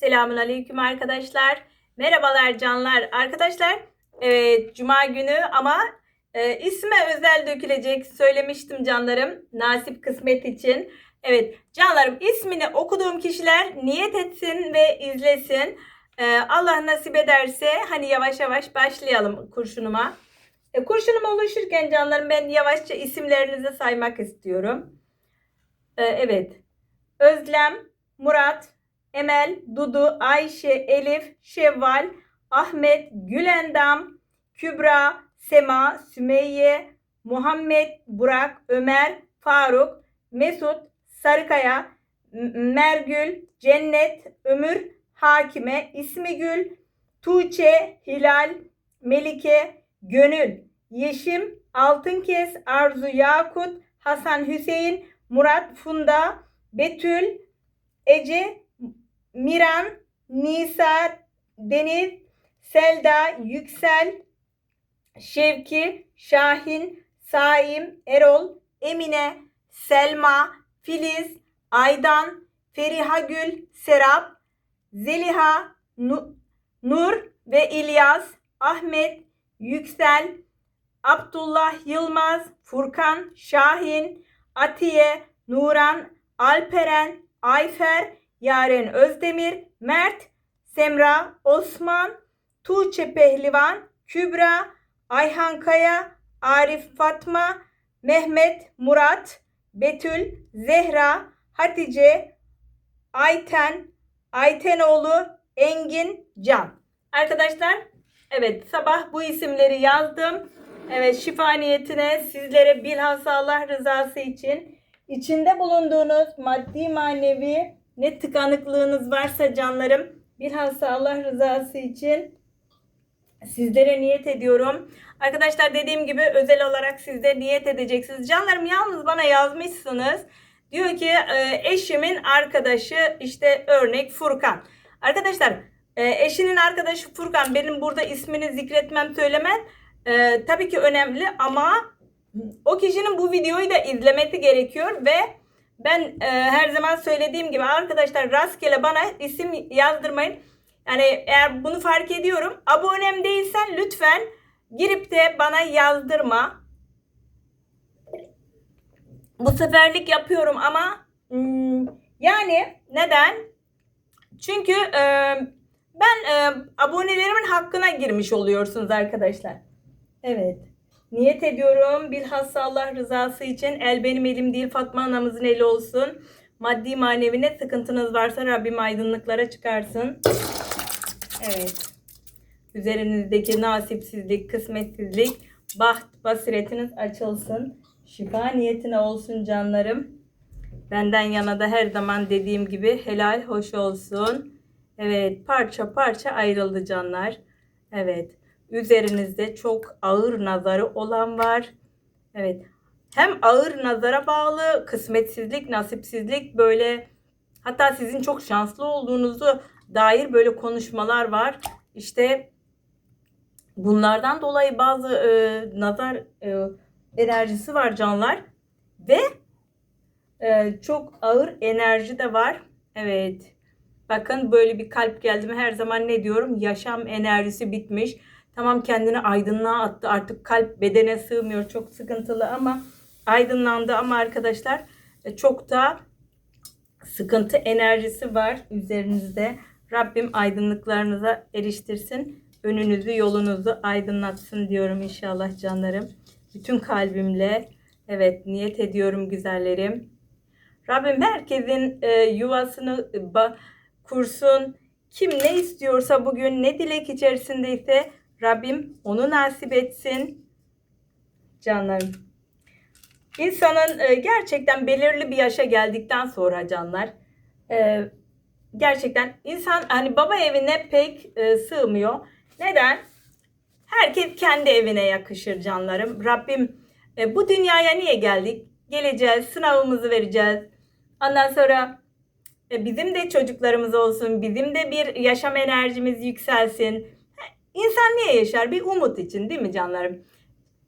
Selamun Aleyküm arkadaşlar. Merhabalar canlar. Arkadaşlar evet, Cuma günü ama e, isme özel dökülecek söylemiştim canlarım. Nasip kısmet için. Evet canlarım ismini okuduğum kişiler niyet etsin ve izlesin. E, Allah nasip ederse hani yavaş yavaş başlayalım kurşunuma. E, kurşunum oluşurken canlarım ben yavaşça isimlerinizi saymak istiyorum. E, evet. Özlem, Murat, Emel, Dudu, Ayşe, Elif, Şevval, Ahmet, Gülendam, Kübra, Sema, Sümeyye, Muhammed, Burak, Ömer, Faruk, Mesut, Sarıkaya, Mergül, Cennet, Ömür, Hakime, İsmigül, Tuğçe, Hilal, Melike, Gönül, Yeşim, Altınkes, Arzu, Yakut, Hasan, Hüseyin, Murat, Funda, Betül, Ece, Miran, Nisa, Deniz, Selda, Yüksel, Şevki, Şahin, Saim, Erol, Emine, Selma, Filiz, Aydan, Feriha Gül, Serap, Zeliha, Nu- Nur ve İlyas, Ahmet, Yüksel, Abdullah Yılmaz, Furkan, Şahin, Atiye, Nuran, Alperen, Ayfer, Yaren Özdemir, Mert, Semra, Osman, Tuğçe Pehlivan, Kübra, Ayhan Kaya, Arif Fatma, Mehmet, Murat, Betül, Zehra, Hatice, Ayten, Aytenoğlu, Engin, Can. Arkadaşlar evet sabah bu isimleri yazdım. Evet şifa niyetine sizlere bilhassa Allah rızası için içinde bulunduğunuz maddi manevi ne tıkanıklığınız varsa canlarım bilhassa Allah rızası için sizlere niyet ediyorum. Arkadaşlar dediğim gibi özel olarak siz de niyet edeceksiniz. Canlarım yalnız bana yazmışsınız. Diyor ki e, eşimin arkadaşı işte örnek Furkan. Arkadaşlar e, eşinin arkadaşı Furkan benim burada ismini zikretmem söylemem e, tabii ki önemli ama o kişinin bu videoyu da izlemesi gerekiyor ve ben e, her zaman söylediğim gibi arkadaşlar rastgele bana isim yazdırmayın. Yani eğer bunu fark ediyorum abonem değilsen lütfen girip de bana yazdırma. Bu seferlik yapıyorum ama hmm, yani neden? Çünkü e, ben e, abonelerimin hakkına girmiş oluyorsunuz arkadaşlar. Evet. Niyet ediyorum bilhassa Allah rızası için el benim elim değil Fatma anamızın eli olsun. Maddi manevi ne sıkıntınız varsa Rabbim aydınlıklara çıkarsın. Evet. Üzerinizdeki nasipsizlik, kısmetsizlik, baht, basiretiniz açılsın. Şifa niyetine olsun canlarım. Benden yana da her zaman dediğim gibi helal hoş olsun. Evet parça parça ayrıldı canlar. Evet. Üzerinizde çok ağır nazarı olan var. Evet. Hem ağır nazara bağlı kısmetsizlik, nasipsizlik böyle hatta sizin çok şanslı olduğunuzu dair böyle konuşmalar var. İşte bunlardan dolayı bazı e, nazar e, enerjisi var canlar ve e, çok ağır enerji de var. Evet. Bakın böyle bir kalp geldi mi her zaman ne diyorum? Yaşam enerjisi bitmiş. Tamam kendini aydınlığa attı. Artık kalp bedene sığmıyor. Çok sıkıntılı ama aydınlandı ama arkadaşlar e, çok da sıkıntı enerjisi var üzerinizde. Rabbim aydınlıklarınıza eriştirsin. Önünüzü yolunuzu aydınlatsın diyorum inşallah canlarım. Bütün kalbimle evet niyet ediyorum güzellerim. Rabbim herkesin e, yuvasını e, kursun. Kim ne istiyorsa bugün ne dilek içerisindeyse Rabbim onu nasip etsin. Canlarım. İnsanın e, gerçekten belirli bir yaşa geldikten sonra canlar e, gerçekten insan hani baba evine pek e, sığmıyor. Neden? Herkes kendi evine yakışır canlarım. Rabbim bu dünyaya niye geldik? Geleceğiz, sınavımızı vereceğiz. Ondan sonra bizim de çocuklarımız olsun, bizim de bir yaşam enerjimiz yükselsin. İnsan niye yaşar? Bir umut için değil mi canlarım?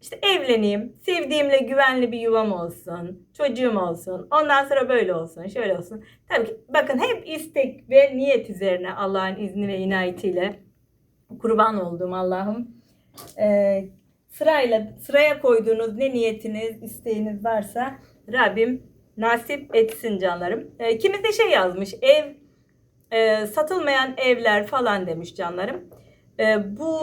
işte evleneyim, sevdiğimle güvenli bir yuvam olsun, çocuğum olsun, ondan sonra böyle olsun, şöyle olsun. Tabii ki bakın hep istek ve niyet üzerine Allah'ın izni ve inayetiyle kurban olduğum Allah'ım. Ee, sırayla sıraya koyduğunuz ne niyetiniz, isteğiniz varsa Rabbim nasip etsin canlarım. Ee, kimisi şey yazmış, ev e, satılmayan evler falan demiş canlarım. Ee, bu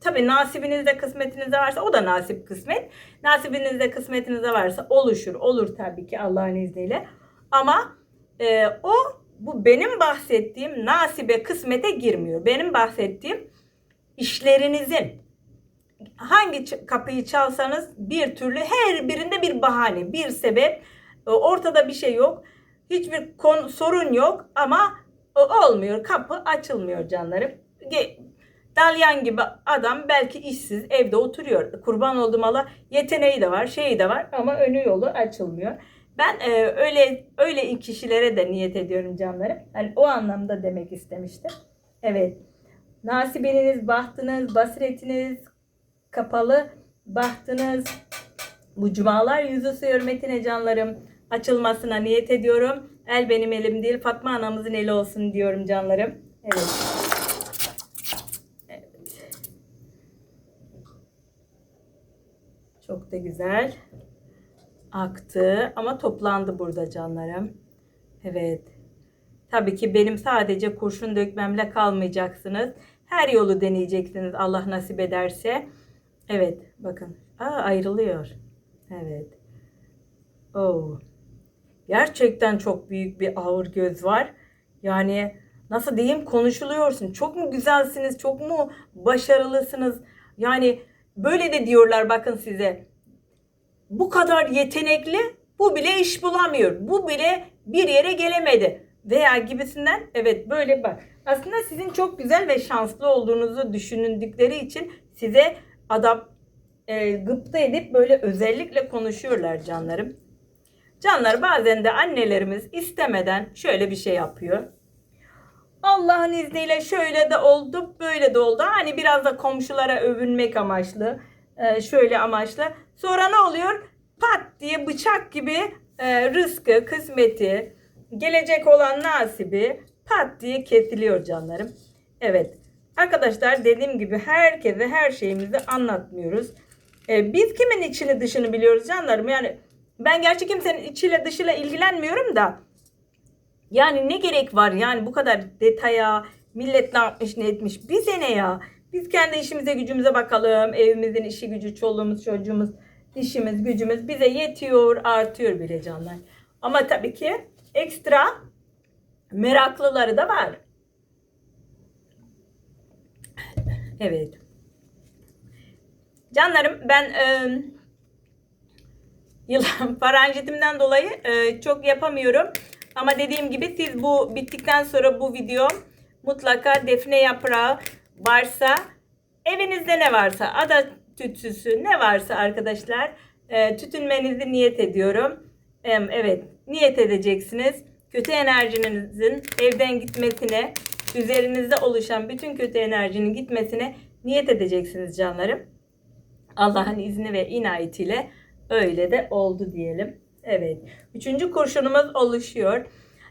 tabii nasibinizde kısmetinizde varsa o da nasip kısmet. Nasibinizde kısmetinizde varsa oluşur. Olur tabii ki Allah'ın izniyle. Ama e, o bu benim bahsettiğim nasibe kısmete girmiyor. Benim bahsettiğim işlerinizin hangi kapıyı çalsanız bir türlü her birinde bir bahane, bir sebep. E, Ortada bir şey yok. Hiçbir konu, sorun yok ama o- olmuyor. Kapı açılmıyor canlarım. Dalyan gibi adam belki işsiz evde oturuyor. Kurban olduğum Allah yeteneği de var, şeyi de var ama önü yolu açılmıyor. Ben e, öyle öyle kişilere de niyet ediyorum canlarım. Hani o anlamda demek istemiştim. Evet. Nasibiniz, bahtınız, basiretiniz kapalı, bahtınız bu cumalar yüzü hürmetine canlarım açılmasına niyet ediyorum. El benim elim değil, Fatma anamızın eli olsun diyorum canlarım. Evet. Çok güzel aktı ama toplandı burada canlarım. Evet. Tabii ki benim sadece kurşun dökmemle kalmayacaksınız. Her yolu deneyeceksiniz Allah nasip ederse. Evet bakın. Aa, ayrılıyor. Evet. Oo. Gerçekten çok büyük bir ağır göz var. Yani nasıl diyeyim konuşuluyorsun. Çok mu güzelsiniz? Çok mu başarılısınız? Yani böyle de diyorlar bakın size. Bu kadar yetenekli bu bile iş bulamıyor. Bu bile bir yere gelemedi. Veya gibisinden evet böyle bak. Aslında sizin çok güzel ve şanslı olduğunuzu düşündükleri için size adam e, gıpta edip böyle özellikle konuşuyorlar canlarım. Canlar bazen de annelerimiz istemeden şöyle bir şey yapıyor. Allah'ın izniyle şöyle de oldu, böyle de oldu. Hani biraz da komşulara övünmek amaçlı, e, şöyle amaçlı. Sonra ne oluyor? Pat diye bıçak gibi e, rızkı, kısmeti, gelecek olan nasibi pat diye kesiliyor canlarım. Evet. Arkadaşlar dediğim gibi herkese her şeyimizi anlatmıyoruz. E, biz kimin içini dışını biliyoruz canlarım. Yani ben gerçi kimsenin içiyle dışıyla ilgilenmiyorum da yani ne gerek var yani bu kadar detaya millet ne yapmış ne etmiş bize ne ya biz kendi işimize gücümüze bakalım evimizin işi gücü çoluğumuz çocuğumuz işimiz gücümüz bize yetiyor artıyor bile canlar. Ama tabii ki ekstra meraklıları da var. Evet. Canlarım ben e, yılan faranjitimden dolayı e, çok yapamıyorum. Ama dediğim gibi siz bu bittikten sonra bu video mutlaka defne yaprağı varsa evinizde ne varsa ada tütsüsü ne varsa arkadaşlar e, tütünmenizi niyet ediyorum. Em, evet niyet edeceksiniz. Kötü enerjinizin evden gitmesine üzerinizde oluşan bütün kötü enerjinin gitmesine niyet edeceksiniz canlarım. Allah'ın izni ve inayetiyle öyle de oldu diyelim. Evet. Üçüncü kurşunumuz oluşuyor.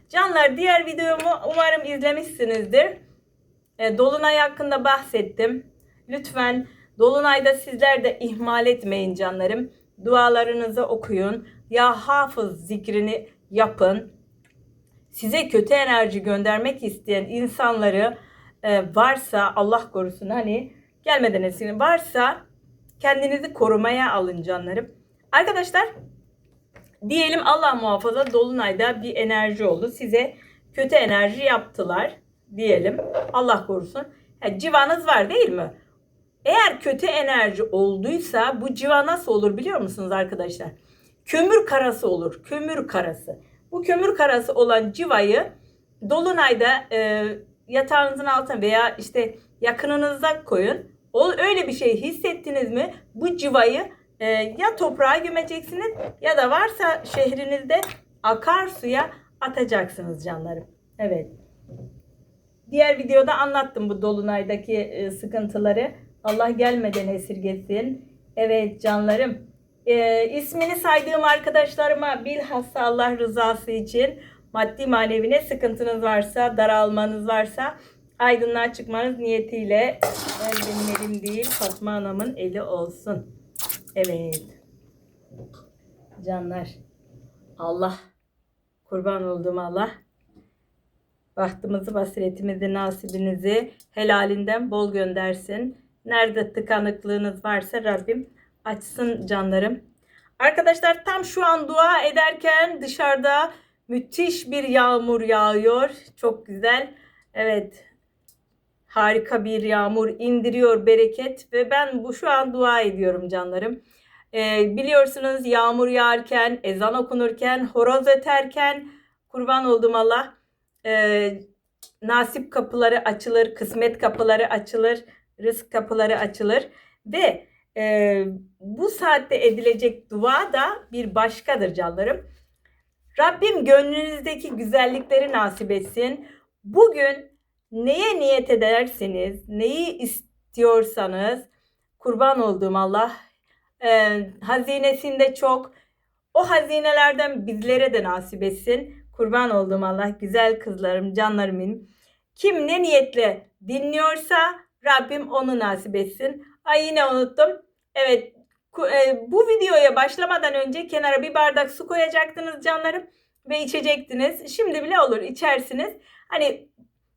Canlar diğer videomu umarım izlemişsinizdir. E, Dolunay hakkında bahsettim. Lütfen Dolunay'da sizler de ihmal etmeyin canlarım. Dualarınızı okuyun. Ya hafız zikrini yapın. Size kötü enerji göndermek isteyen insanları e, varsa Allah korusun hani gelmeden etsin varsa kendinizi korumaya alın canlarım. Arkadaşlar diyelim Allah muhafaza dolunayda bir enerji oldu. Size kötü enerji yaptılar diyelim. Allah korusun. Ha, civanız var değil mi? Eğer kötü enerji olduysa bu civa nasıl olur biliyor musunuz arkadaşlar? Kömür karası olur. Kömür karası. Bu kömür karası olan civayı dolunayda e, yatağınızın altına veya işte yakınınıza koyun. O öyle bir şey hissettiniz mi? Bu civayı e, ya toprağa gömeceksiniz ya da varsa şehrinizde akarsuya atacaksınız canlarım. Evet. Diğer videoda anlattım bu dolunaydaki e, sıkıntıları. Allah gelmeden esirgesin. Evet canlarım. Ee, ismini saydığım arkadaşlarıma bilhassa Allah rızası için maddi manevi ne sıkıntınız varsa, daralmanız varsa aydınlığa çıkmanız niyetiyle el benim elim değil Fatma Anam'ın eli olsun. Evet. Canlar. Allah. Kurban olduğum Allah. Bahtımızı, basiretimizi, nasibinizi helalinden bol göndersin. Nerede tıkanıklığınız varsa Rabbim açsın canlarım. Arkadaşlar tam şu an dua ederken dışarıda müthiş bir yağmur yağıyor. Çok güzel. Evet. Harika bir yağmur indiriyor bereket ve ben bu şu an dua ediyorum canlarım. Ee, biliyorsunuz yağmur yağarken, ezan okunurken, horoz öterken kurban oldum Allah. Ee, nasip kapıları açılır, kısmet kapıları açılır, rızk kapıları açılır ve e, bu saatte edilecek dua da bir başkadır canlarım. Rabbim gönlünüzdeki güzellikleri nasip etsin. Bugün neye niyet ederseniz, neyi istiyorsanız kurban olduğum Allah e, hazinesinde çok o hazinelerden bizlere de nasip etsin. Kurban olduğum Allah güzel kızlarım, canlarım benim. Kim ne niyetle dinliyorsa Rabbim onu nasip etsin. Ay yine unuttum. Evet e, bu videoya başlamadan önce kenara bir bardak su koyacaktınız canlarım ve içecektiniz. Şimdi bile olur içersiniz. Hani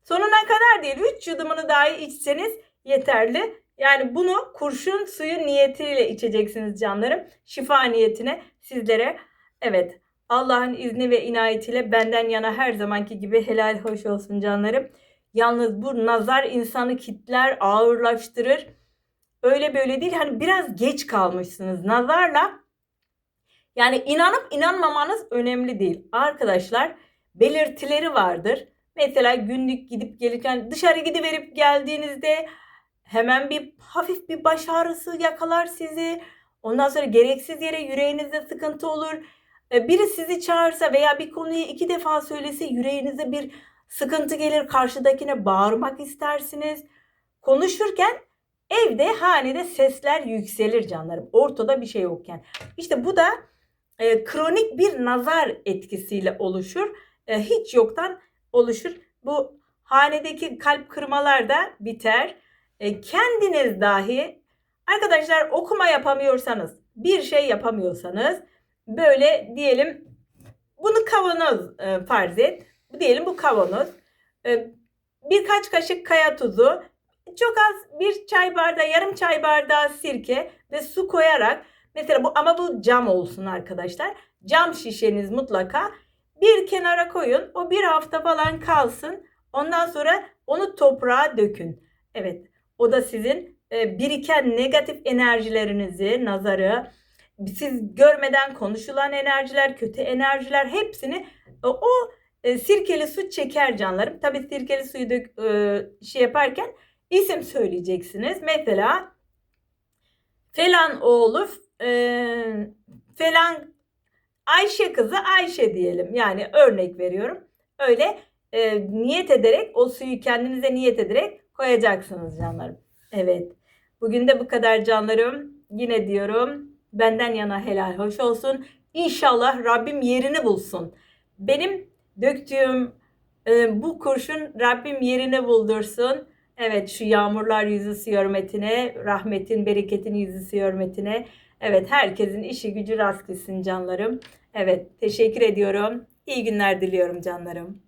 sonuna kadar değil 3 yudumunu dahi içseniz yeterli. Yani bunu kurşun suyu niyetiyle içeceksiniz canlarım. Şifa niyetine sizlere. Evet Allah'ın izni ve inayetiyle benden yana her zamanki gibi helal hoş olsun canlarım. Yalnız bu nazar insanı kitler, ağırlaştırır. Öyle böyle değil. Hani biraz geç kalmışsınız nazarla. Yani inanıp inanmamanız önemli değil. Arkadaşlar belirtileri vardır. Mesela günlük gidip gelirken dışarı gidiverip geldiğinizde hemen bir hafif bir baş ağrısı yakalar sizi. Ondan sonra gereksiz yere yüreğinizde sıkıntı olur. E, Biri sizi çağırsa veya bir konuyu iki defa söylese yüreğinize bir sıkıntı gelir. Karşıdakine bağırmak istersiniz. Konuşurken evde hanede sesler yükselir canlarım. Ortada bir şey yokken. İşte bu da e, kronik bir nazar etkisiyle oluşur. E, hiç yoktan oluşur. Bu hanedeki kalp kırmalar da biter. E, kendiniz dahi arkadaşlar okuma yapamıyorsanız, bir şey yapamıyorsanız böyle diyelim bunu kavanoz e, farz et. Diyelim bu kavanoz. E, birkaç kaşık kaya tuzu, çok az bir çay bardağı, yarım çay bardağı sirke ve su koyarak mesela bu ama bu cam olsun arkadaşlar. Cam şişeniz mutlaka bir kenara koyun. O bir hafta falan kalsın. Ondan sonra onu toprağa dökün. Evet. O da sizin e, biriken negatif enerjilerinizi, nazarı, siz görmeden konuşulan enerjiler, kötü enerjiler hepsini o, o e, sirkeli su çeker canlarım. Tabii sirkeli suyu dök, e, şey yaparken isim söyleyeceksiniz. Mesela falan oğlu e, falan Ayşe kızı Ayşe diyelim. Yani örnek veriyorum. Öyle e, niyet ederek o suyu kendinize niyet ederek koyacaksınız canlarım. Evet. Bugün de bu kadar canlarım. Yine diyorum benden yana helal hoş olsun. İnşallah Rabbim yerini bulsun. Benim döktüğüm e, bu kurşun Rabbim yerini buldursun. Evet şu yağmurlar yüzüsü hürmetine, rahmetin, bereketin yüzüsü hürmetine. Evet herkesin işi gücü rast gitsin canlarım. Evet teşekkür ediyorum. İyi günler diliyorum canlarım.